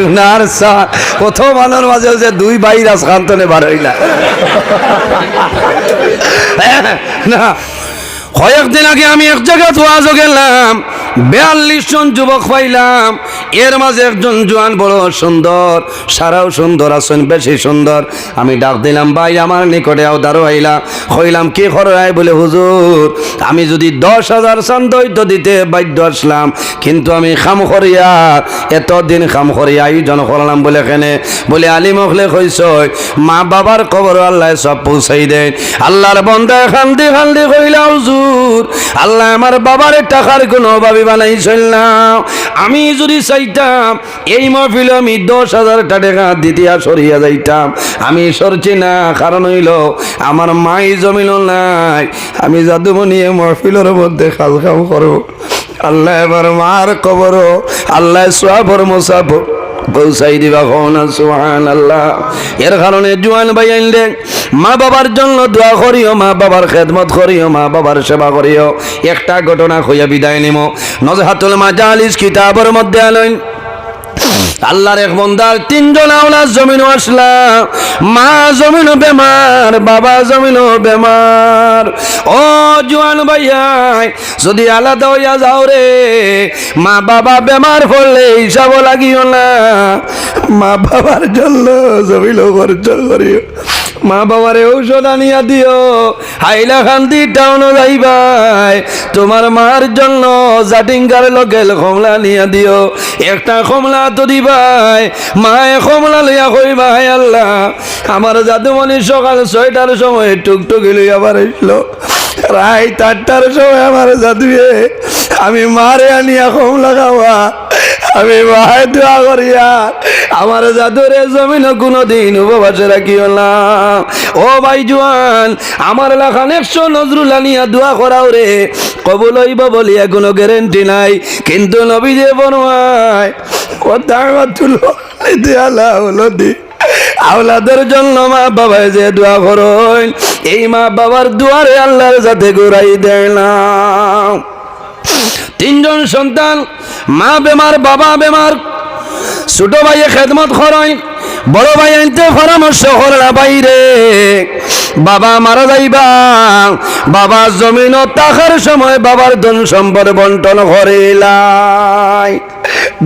সোনার সার প্রথম আলোর মাঝে যে দুই বাইর আসান্তনে বার হইলা। না। কয়েকদিন আগে আমি এক জায়গায় ধোয়া গেলাম। বিয়াল্লিশ জন যুবক পাইলাম। এর মাঝে একজন জোয়ান বড় সুন্দর, সারাও সুন্দর আছেন বেশি সুন্দর। আমি ডাক দিলাম, ভাই, আমার নিকটে আও দাঁড়ো আইলা। কইলাম, কি খরাই বলে, হুজুর, আমি যদি দশ হাজার চান দৈত বাধ্য আসলাম। কিন্তু আমি খাম করিয়া এতদিন খাম করিয়া আয়োজন করলাম বলে কেনে? বলে আলী মখলে কইস মা বাবার কবর আল্লাহ সব পৌঁছাই দেয় আল্লাহর বন্ধা খান্দি খান্দি কইলা, হুজুর, আল্লাহ আমার বাবার টাকার কোনো অভাবী বানাইছিল না। আমি যদি চাইতাম, এই মহফিল আমি দশ হাজার টাকা দ্বিতীয় সরিয়া যাইতাম। আমি সরছি না, কারণ হইল আমার মাই জমিল নাই। আমি জাদুমণি এই মহফিলের মধ্যে খাল খাম করব। আল্লাহ এবার মার কবর আল্লাহ সোয়াবর মোসাফর পৌঁছাই দিবা না সুহান আল্লাহ এর কারণে জুয়ান ভাই আইলে মা বাবার জন্য দোয়া করিও, মা বাবার খেদমত করিও, মা বাবার সেবা করিও। একটা ঘটনা হইয়া বিদায় নিম। নজহাতুল মাজালিস কিতাবের মধ্যে আলইন আল্লাহর এক বন্দার তিনজন আওলা জমিন আসলা। মা জমিন বেমার, বাবা জমিন বেমার। ও জুয়ান ভাইয়াই, যদি আলাদা হইয়া যাও রে, মা বাবা বেমার পড়লে হিসাব লাগিও না। মা বাবার জন্য জমিন খরচ করিও। মা বাবারে ঔষধ আনিয়া দিও। হাইলা খান্দি টাউন যাইবাই। তোমার মার জন্য জাটিঙ্গার লোকেল কমলা নিয়া দিও। একটা কমলা তো দিবাই। মায়ে কমলা লইয়া কইবা হাই আল্লাহ, আমার জাদুমণি সকাল ছয়টার সময় টুকটুকি লইয়া বাড়াইছিল রায় চারটার সময় আমার জাদুয়ে আমি মারে আনিয়া কমলা খাওয়া। আমি ভাই দোয়া করিয়া আমার জাদুরে জমিন কোনো দিন উপবাসে রাখিও না। ও ভাই জোয়ান, আমার লাখান একশো নজরুল আনিয়া দোয়া করাও রে। কবুল হইব বলিয়া কোনো গ্যারেন্টি নাই। কিন্তু নবী যে দি আওলাদের জন্য মা বাবায় যে দোয়া করইন, এই মা বাবার দুয়ারে আল্লাহর যাতে ঘুরাই দেয় না। তিনজন সন্তান মা বেমার বাবা বেমার ছোট ভাইয়ে খেদমত করেন বড় ভাই আনতে পরামর্শ করলা বাইরে। বাবা মারা যাইবা বাবা জমিন টাকার সময় বাবার ধন সম্পদ বন্টন করিলাই।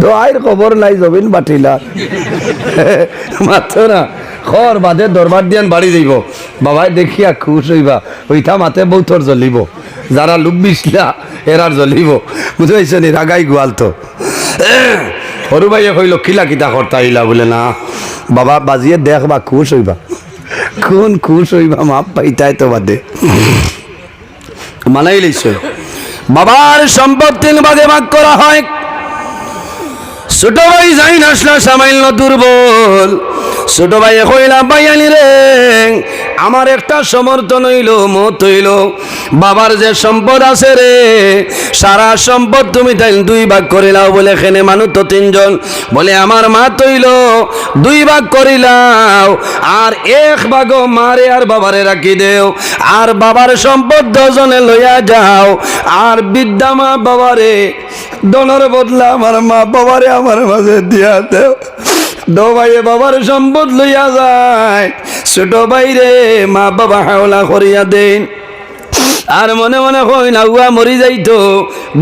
দোয়াইর খবর নাই জমিন বাটিলা মাত্র না খর বাদে দরবার দিয়ান বাড়ি যাইব। বাবাই দেখিয়া খুশ হইবা ওইটা মাতে বৌথর জ্বলিব। যারা লোক বিশলা এরার জ্বলিব। বুঝতে পারছেন রাগাই গোয়াল তো। সরু ভাইয়ে কইল, কিলা কিতা কর্তা আইলা? বলে, না, বাবা, বাজিয়ে দেখ বা, খুশ হইবা। কোন খুশ হইবা, মাপ পাইতাই তো বাদে। মানাই লইছ। বাবার সম্পদ তিন ভাগে করা হয়। ছোট ভাই যাই নাসলা সামাইল দুর্বল। ছোট ভাই কইলা, বাইয়ানি রে আমার একটা সমর্থন হইল, মত হইল, বাবার যে সম্পদ আছে রে, সারা সম্পদ তুমি তাই দুই ভাগ করিলাও বলে এখানে মানুষ তো তিনজন বলে, আমার মা তৈল দুই ভাগ করিলাও আর এক ভাগ মারে আর বাবারে রাখি দেও, আর বাবার সম্পদ দজনে লইয়া যাও, আর বিদ্যা মা বাবারে, দনের বদলা আমার মা বাবারে আমার মাঝে দিয়া দেও। দো ভাইয়ে বাবার সম্পদ লইয়া যায় ছোট বাইরে মা বাবা হাওলা করিয়া দেন। আর মনে মনে কই না উয়া মরি যাইতো।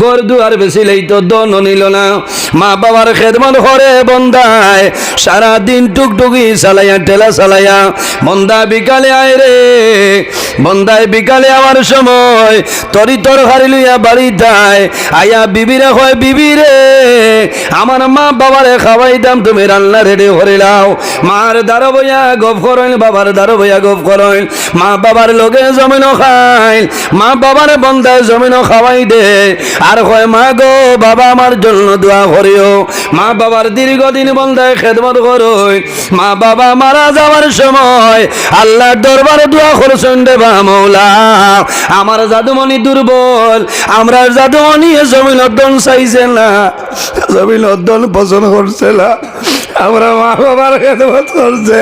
গর দুয়ার বেশি লইতো দন নিল না। মা বাবার খেদমত করে বন্দায় সারা দিন টুকটুকি চালাইয়া, ঠেলা চালাইয়া। বন্দা বিকালে আয় রে বন্দায় বিকালে আমার সময় তরি তর হারি লইয়া বাড়ি তাই আয়া বিবিরে হয় বিবিরে আমার মা বাবারে খাওয়াইতাম তুমি রান্না রেডি করে লাও মার দারো বইয়া গপ করইন বাবার দারো বইয়া গপ করইন মা বাবার লগে জমিন খাইন মা বাবার বন্ধায় জমিন খাওয়াই দে। আর কয়, মা গো, বাবা আমার জন্য দোয়া করিও। মা বাবার দীর্ঘদিন বন্ধায় খেদমত করই। মা বাবা মারা যাওয়ার সময় আল্লাহ দরবারে দোয়া করছেন দেবা মৌলা। আমার জাদুমণি দুর্বল, আমরা জাদুমণি জমিন অর্দন চাইছে না। জমিন অর্দন পছন্দ করছে না। আমরা মা বাবার খেদমত করছে।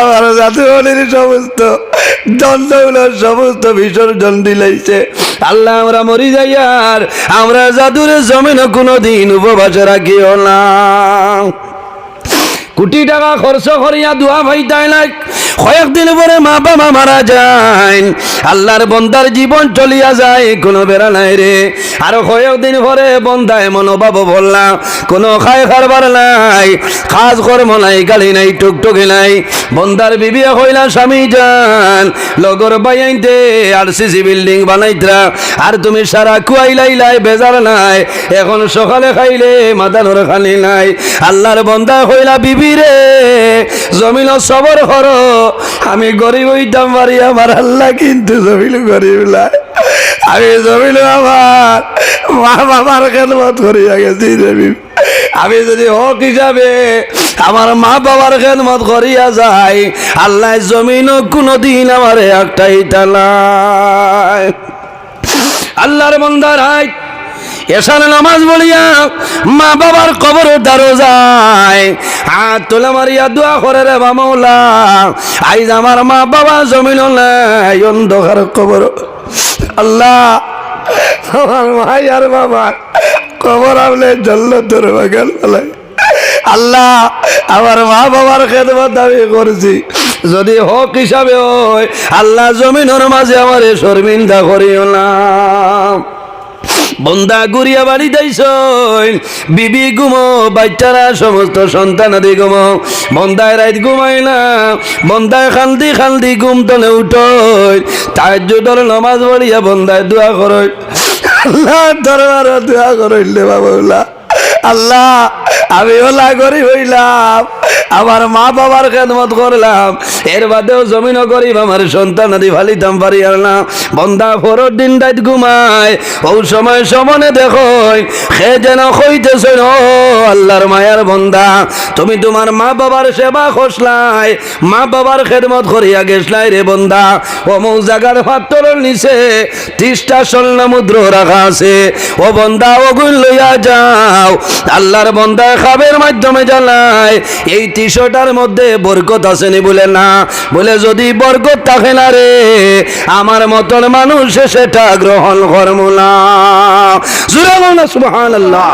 আমার জাদুমণির সমস্ত দণ্ডগুলো সমস্ত বিসর্জন দিলাইছে আল্লাহ আমরা মরি যাই আর আমরা জাদুরে জমিন কোনো দিন উপবাস রাখিও না। কোটি টাকা খরচ করিয়া দোয়া ভাইতাই নাই। কয়েকদিন পরে মা বাবা মারা যায় আল্লাহর বন্দার জীবন চলিয়া যায়, কোনো বেড়া নাই রে। আর কয়েকদিন পরে বন্দায় মনোভাব বললাম, কোনো খায় খারবার নাই, কাজ কর্ম নাই, গালি নাই, টুকটুকি নাই। বন্দার বিবি হইলা স্বামী যান, লগর বাইতে আর সিসি বিল্ডিং বানাইতরা। আর তুমি সারা কুয়াই লাইলাই বেজার নাই। এখন সকালে খাইলে মাদানোর খালি নাই। আল্লাহর বন্দা হইলা বিবি রে, জমিন সবর কর আমি গরিব হইতাম পারি আমার, আল্লাহ কিন্তু জমিল গরিব লাই আমি জমিল আমার মা বাবার খেদমত করিয়া গেছি রে আমি যদি হক হিসাবে আমার মা বাবার খেদমত করিয়া যাই, আল্লাহ জমিন কোনোদিন আমার একটাই তালাই আল্লাহর বন্দার হাই এসার নামাজ বলিয়া মা বাবার কবর দারো যায়। হাত তোলা মারিয়া দোয়া করে রে বামৌলা আইজ আমার মা বাবা জমিল অন্ধকার কবর। আল্লাহ, আমার মাই আর বাবা, কবর আমলে জল্ল তোর বাগান ফেলাই আল্লাহ, আমার মা বাবার খেদমত দাবি করছি। যদি হক হিসাবে হয়, আল্লাহ জমিনের মাঝে আমার শর্মিন্দা করিও না। বন্দা গুড়িয়া বাড়ি যাইছ বিবি ঘুমো, বাচ্চারা সমস্ত সন্তান আদি ঘুমো। বন্দায় রাত ঘুমাই না, বন্দায় খালদি খালদি ঘুম তলে উঠ তার যুদর নমাজ পড়িয়া বন্দায় দোয়া করই। আল্লাহ দরবার দোয়া করইলে বাবুলা। আল্লাহ, আমি ওলা গরিব হইলাম। আমার মা বাবার খেদমত করলাম। এর বাদেও জমিন গরিব আমার সন্তান আদি ফালিতাম পারি না। বন্দা ফরর দিন রাত ঘুমায়। ও সময় সমনে দেখো সে যেন কইতেছে ও আল্লাহর মায়ার বন্দা। তুমি তোমার মা বাবার সেবা খসলাই, মা বাবার খেদমত করিয়া গেছলাই রে বন্দা। মৌ জাগার পাত্তরের নিচে ত্রিশটা স্বর্ণ মুদ্র রাখা আছে। ও বন্দা ওগুন লইয়া যাও, আল্লাহর বন্দায় খাবের মাধ্যমে জানায় এই টিশোটার মধ্যে বরকত আসেনি বলে না। বলে, যদি বরকত থাকে না রে, আমার মতন মানুষ সেটা গ্রহণ করব না। জুড়ে বল না সুবহান আল্লাহ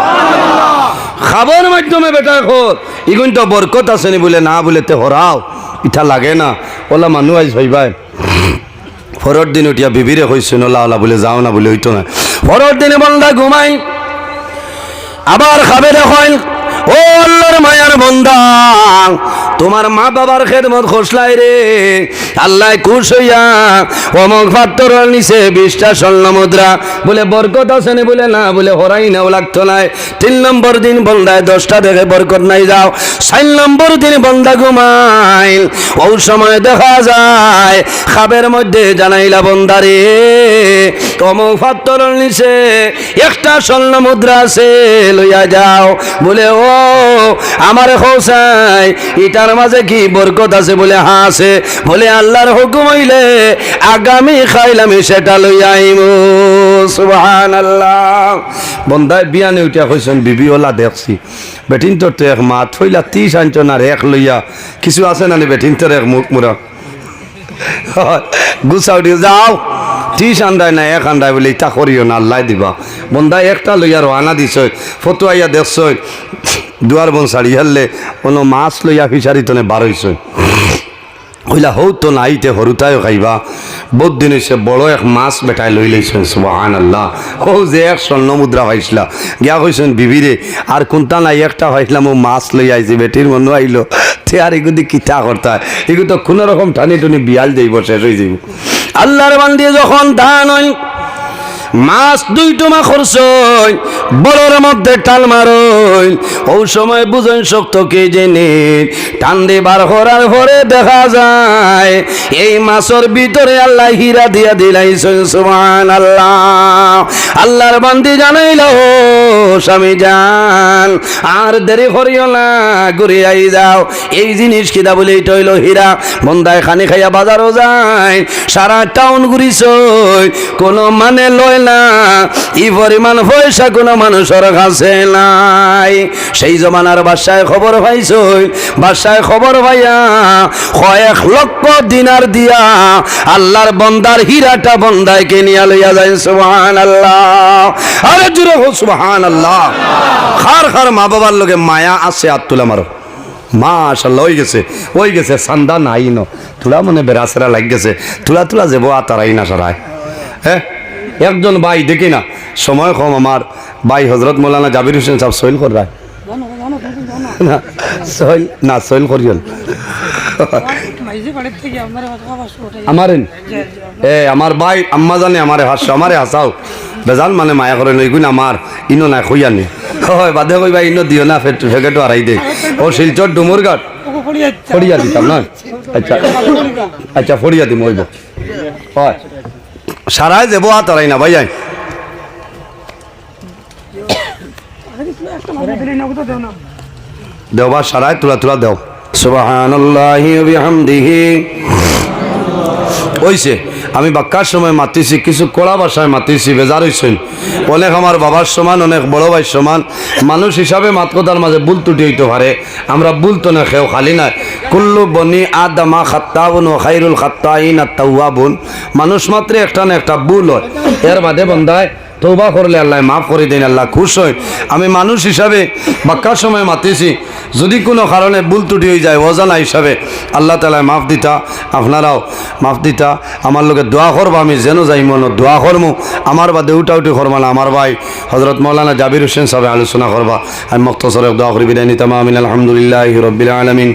খাবার মাধ্যমে বেটা খোর, ইগুন তো বরকত আসেনি বলে না বলে তে হরাও, ইটা লাগে না। ওলা মানুষ আইস ভাই ভাই। পরের দিন উঠিয়া বিবিরে কইছেন, ওলা ওলা, বলে যাও না, বলে হইতো না। পরের দিনে বন্দা ঘুমাই আবার খাবে দেখেন ও আল্লাহর মায়ার বন্দা, তোমার মা বাবার খেদমত খসলাই রে। আল্লাহ খুশ হইয়া অমক পাত্তর নিচে বিশটা স্বর্ণ মুদ্রা। বলে, বরকত আছে নি? বলে, না। বলে, হরাই নাও, লাগতো নাই। তিন নম্বর দিন বন্দায় দশটা দেখে বরকত নাই, যাও। চার নম্বর দিন বন্দা ঘুমাই ও সময় দেখা যায়, খাবের মধ্যে জানাইলা বন্দারে অমক পাত্তর নিচে একটা স্বর্ণ মুদ্রা আছে, লইয়া যাও। বলে, ও আমার হোসাই ইটার মাঝে কি বরকত আছে বলে হা আছে? বলে আল্লাহর হুকুম হইলে আগামী খাইলামি সেটা লইয়া আইম। সুবহান আল্লাহ বন্দায় বিয়ানে উঠিয়া কইছেন বিবি, ওলা দেখছি। বেটিন তোর তো এক মা, থইলা তিস আনছন আর এক লইয়া। কিছু আছে না বেটিন তোর এক মুখ মুরা? গুছাও দিয়ে যাও। ত্রিশ আন্দায় না, এক আন্দায় বলে ইটা করিও না, আল্লাহ দিবা। বন্দা একটা লইয়া রওনা দিছ, ফতুয়াইয়া দেখছ। দুয়ার বন শাড়ি হারলে কোনো মাছ লইয়া ফিসারি তনে বারইছ হইলা হৌ তো নাইতে হরুতায়ও খাইবা। বহুত দিন হয়েছে বড় এক মাছ বেটাই লই লইছেন সুবাহান আল্লাহ হৌ, যে এক স্বর্ণ মুদ্রা পাইছিলা। গিয়া কইছেন, বিবিরে, আর কোনটা নাই, একটা পাইছিলাম ও মাছ লই আইছি, বেটির মনে আইলো। তে আর এগুদি কিতা করতা? এগুলো তো কোনো রকম টানি টুনি বিয়াল যাইব শেষ হয়ে যাইব। আল্লাহর বান্দিয়ে যখন ধান হয় মাছ দুই টমা খরচ বড়র মধ্যে টাল মারই। ও সময় বুঝেন শক্ত কে জেনে টান দিয়ে বার করার পরে দেখা যায়। এই মাছের ভিতরে আল্লাহ হীরা দিয়া দিলাইছেন সুমান আল্লাহ আল্লাহর বান্দি জানাইল স্বামী যান আর দেরি করিও না, ঘুরে আই যাও। এই জিনিস কিনা বলে এটা হইল হীরা। বন্দায় খানি খাইয়া বাজারও যায়। সারা টাউন ঘুরিছ কোনো মানে লয় ই পরিমাণ পয়সা কোনো মানুষের কাছে নাই। সেই জমানার বাসায় খবর পাইছ বাসায় খবর পাইয়া কয়েক লক্ষ দিনার দিয়া আল্লাহর বন্দার হীরাটা বন্দায় কিনিয়া লইয়া যায় সুবহান আল্লাহ আরে জুড়ে হো সুবহান আল্লাহ খার খার মা বাবার লগে মায়া আছে, আর তুলে মারো। মাশাল্লাহ ওই গেছে ওই গেছে, সান্দা নাই ন। তুলা মনে বেড়াছেরা লাগ গেছে। তুলা তুলা যাব আতারাই না সারায়। হ্যাঁ? একজন ভাই দেখি না। সময় কম আমার। ভাই হজরত মৌলানা জাবির হোসেন সাহেব সইল কর রায়। না সইল না ওঠে আমার এ, আমার ভাই আম্মা জানে, আমারে হাসছো, আমারে হাসাও। বেজাল মানে মায়া করে নই গুণ আমার, ইনো না নাই খুইয়ানি হয়, বাদে কইবা ইনো দিও না ফেকেটো আড়াই দে। ও শিলচর ডুমুর গাট ওকে পড়ে যাচ্ছে ফড়িয়া দিতাম, না? আচ্ছা। আচ্ছা ফড়িয়া দিম ওইব হয়। সারাই যাব আর তারাই না ভাই যাই দেও সারাই তুলা তুলা দেও। সুবাহ ওইছে। আমি বাক্কার সময় মাতিছি, কিছু কড়া ভাষায় মাতিছি, বেজার হইছেন। অনেক আমার বাবার সমান, অনেক বড় ভাই সমান। মানুষ হিসাবে মাত কথার মাঝে ভুল ত্রুটি হইতে পারে। আমরা ভুল তো না খেও খালি না কুল্লু বনি আদামা খাত্তাবুন ও খাইরুল খাত্তাইন আত্তাউয়াবুন মানুষ মাত্র একটা না একটা ভুল হয়। এর বাদে বন্ধায় তৌবা করলে আল্লাহ মাফ করে দেন, আল্লাহ খুশ হয় আমি মানুষ হিসাবে বাক্কার সময় মাতিছি যদি কোনো কারণে ভুল ত্রুটি হয়ে যায়, অজানা হিসাবে আল্লাহ তালায় মাফ দিতা। আপনারাও মাফ দিতা। আমার লোকে দোয়া করব, আমি যেন যাই মন দোয়া করমু। আমার বা দেউটা উঠি করবা না, আমার ভাই হজরত মৌলানা জাবির হোসেন সাহেব আলোচনা করবা। আমি মক্তসরে দোয়া করি, বিদায় নিতাম। আমিন, আলহামদুলিল্লাহ রবিল আলমিন।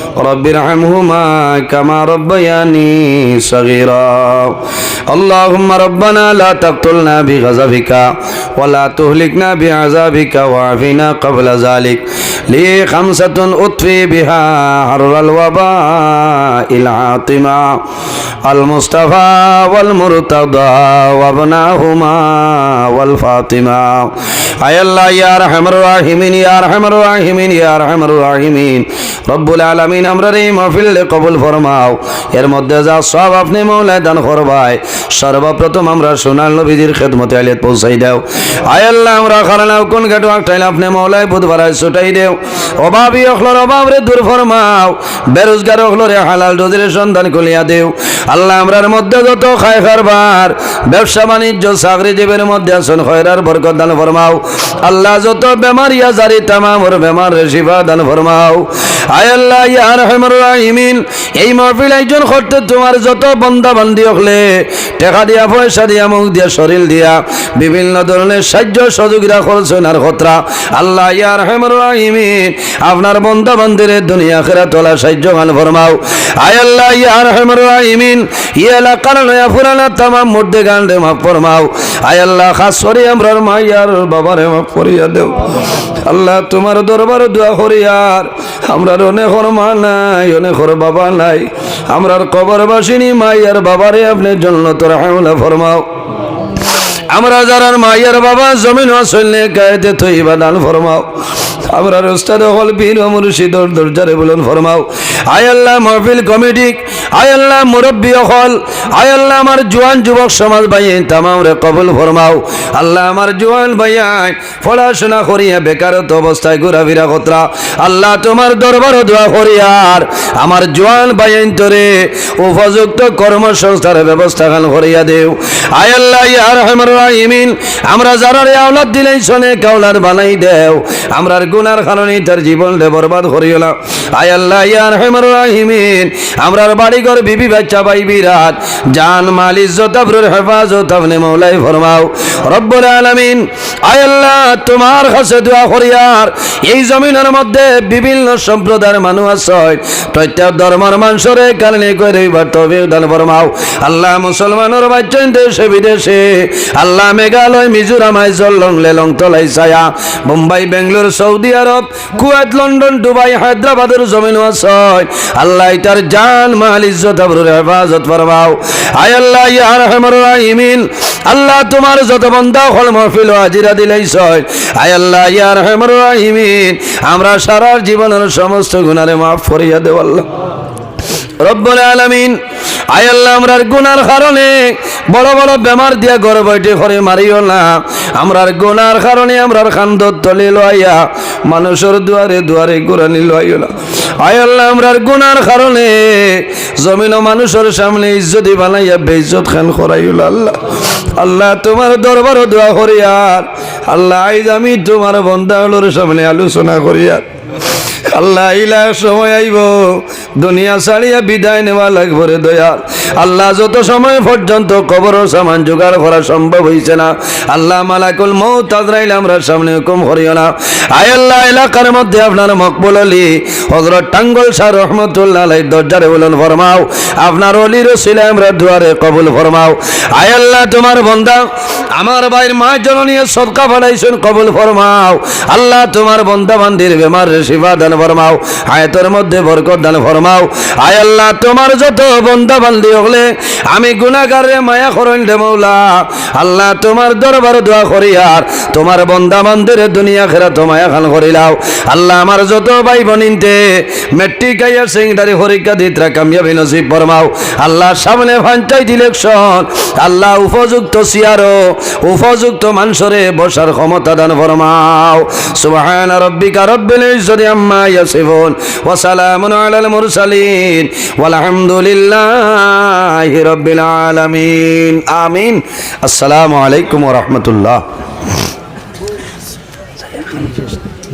رب ارحمهما كما ربياني صغيرا اللهم ربنا لا تقتلنا بغضبك ولا تهلكنا بعذابك وعافنا قبل ذلك لي خمسة أطفي بها حر الوباء العاطمة المصطفى والمرتضى وابناهما والفاطمة أي الله يا رحم الراحمين يا رحم الراحمين يا رحم الراحمين رب العالمين আমরা এই মাহফিল কবুল ফরমাও। এর মধ্যে যা সব আপনি মৌলায় দান করবাই সর্বপ্রথম আমরা সোনাল নবীজির খেদমতে আলিয়াত পৌঁছাই দাও। আয় আল্লাহ, আমরা খারানাও কোন গেটো একটাইলে আপনি মৌলায় বুধবার ছুটাই দেও। অখলোর অভাব রে দূর ফরমাও। বেরোজগার অখলোরে হালাল রোজের সন্ধান কলিয়া দেও। আল্লাহ, আমরার মধ্যে যত খায় খারবার, ব্যবসা, বাণিজ্য, চাকরি জীবের মধ্যে আসন, খয়রার বরকত দান ফরমাও। আল্লাহ, যত বেমারিয়া জারি তামামর বেমার শিফা দান ফরমাও। আয় আল্লাহ, ইয়া এই করতে তোমার যত টাকা দিয়া, পয়সা দিয়া, মুখ দিয়া, শরীর দিয়া, বিভিন্ন ধরনের সাহায্য সহযোগিতা করছেন আর খতরা। আল্লাহ, ইয়া রহমান রাহিমিন, আপনার দুনিয়া খেরা তোলা সাহায্য গান ফরমাও। আয় আল্লাহ, ইয়া রহমান ফুরানা তামাম মধ্যে গান রে মাফ ফরমাও। আয় আল্লাহ, খাস করে আমরার মাইয়ার বাবারে মাফ করিয়া দেও। আল্লাহ, তোমার দরবার দোয়া করিয়ার আমরার অনেক মা নাই, অনেক বাবা নাই। আমরার কবর বাসিনি মাইয়ার বাবারে আপনি জন্য তোর হামলা ফরমাও। আমরা যারা মাইয়ার বাবা, জমিন আসলে গায়েতে থইবা দান ফরমাও। আমরা রোস্তাদ হল বীর ও মুর্শিদর দরজারে বলুন ফরমাও। আয় আল্লাহ মহফিল কমিটি, আয় আল্লাহ মুরব্বী হল, আয় আল্লাহ আমার জোয়ান যুবক সমাজ ভাইয়ে তামাম রে কবুল ফরমাও। আল্লাহ আমার জোয়ান ভাইয়াই পড়াশোনা করিয়া বেকারত্ব অবস্থায় ঘোরাফেরা কতরা। আল্লাহ তোমার দরবার দোয়া করিয়ার আমার জোয়ান ভাইয়েন তোরে উপযুক্ত কর্মসংস্থার ব্যবস্থা খান করিয়া দেও। আয় আল্লাহ ইয়ার রহমান রাহিমিন, আমরা যারা রে আওলাদ দিলেই শোনে কাউলার বানাই দেও। আমরার গুনার কারণে তার জীবন রে বরবাদ করিও আয় আল্লাহ ইয়ার রহমান রাহিমিন। আমরার বাড়িঘর, বিবি, বাচ্চা, ভাই, বিরাট। জান, মাল, ইজ্জত, আবরুর হেফাজত আপনি মৌলাই ফরমাও। রব্বুল আলামিন, আয় আল্লাহ, তোমার কাছে দোয়া করিয়ার এই জমিনের মধ্যে বিভিন্ন সম্প্রদায়ের মানুষ আছে প্রত্যেক ধর্মের মানুষরে কারণে করে তবে দান ফরমাও। আল্লাহ মুসলমানের বাচ্চা দেশে বিদেশে। আল্লাহ মেঘালয়, মিজোরাম, আইজল লং লেলং তলাই ছায়া। Mumbai, Bangalore, Saudi Arab Kuwait, London, Dubai, হায়দ্রাবাদের জমিন আছে আল্লাহ তার জান, মাল, ইজ্জত, আবরুর হেফাজত ফরমাও। আয় আল্লাহ, ইয়া রহমান রাহিমিন। আল্লাহ তোমার যত বন্ধা হল মহফিল হাজিরা দিলেই সয় আয় আল্লাহ, ইয়া রহমান রাহিমিন। আমরা সারা জীবনের সমস্ত গুণারে মাফ করিয়া দেব আল্লাহ। রব্বুল আলামিন, আয় আল্লাহ আমরার গুনার কারণে বড় বড় বেমার দিয়া ঘরে বৈঠে করে মারিও না। আমরার গুনার কারণে আমরার খান্দর তলে লইয়া মানুষের দুয়ারে দুয়ারে কোরআনি লইও না। আয় আল্লাহ, আমরার গুনার কারণে জমিন মানুষের সামনে ইজ্জতি বানাইয়া বেইজত খান করাইল আল্লাহ। আল্লাহ, তোমার দরবার দোয়া করিয়ার আল্লাহ, আইজ আমি তোমার বন্ধাগুলোর সামনে আলোচনা করিয়ার আল্লাহ ইলা সময় আইব, দুনিয়া ছাড়িয়া বিদায় নেওয়া লাগবে রে দয়াল। আল্লাহ যত সময় পর্যন্ত কবর সামান জোগাড় করা সম্ভব হইছে না, আল্লাহ মালাকুল মৌ তাজরাইল আমরা সামনে হুকুম করিও না। আয় আল্লাহ, এলাকার মধ্যে আপনার মকবুল আলী হজরত টাঙ্গল শাহ রহমতুল্লাহ আলাই দরজারে বলুন ফরমাও, আপনার অলির ছিলে আমরা দুয়ারে কবুল ফরমাও। আয় আল্লাহ, তোমার বন্দা, আমার ভাইয়ের মা জননীয় সদকা বাড়াইছেন কবুল ফরমাও। আল্লাহ, তোমার বন্দা বান্দির বেমার শিফা দান ফরমাও, আয়তের মধ্যে বরকত দান ফরমাও। আয় আল্লাহ, তোমার যত বন্দা বান্দি হলে, আমি গুনাগারে মায়া করেন দে মৌলা। আল্লাহ, তোমার দরবার দোয়া করিয়ার তোমার বন্দা বান্দির দুনিয়া খেরা তো মায়া খান করিলাও আল্লাহ, আমার যত ভাই বনিনতে মেট্রিক গাইয়া সিংদারি পরীক্ষা দিতরা কামিয়াবি নসিব ফরমাও। আল্লাহ, সামনে পঞ্চায়েত ইলেকশন আল্লাহ, উপযুক্ত সিয়ারো, উপযুক্ত মানুষরে বসার ক্ষমতা দান ফরমাও। সুবহান রব্বিকা রব্বিল ইজ্জতি আম্মা ইয়াসিফুন ওয়া সালামুন আলাল মুরসালিন ওয়ালহামদুলিল্লাহি রাব্বিল আলামিন আমিন আসসালামু আলাইকুম ওয়া রাহমাতুল্লাহ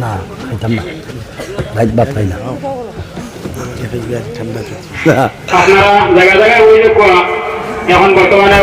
না খাইতাম না ভাই বাপ খাই না। আপনারা জায়গা জায়গায় এখন বর্তমানে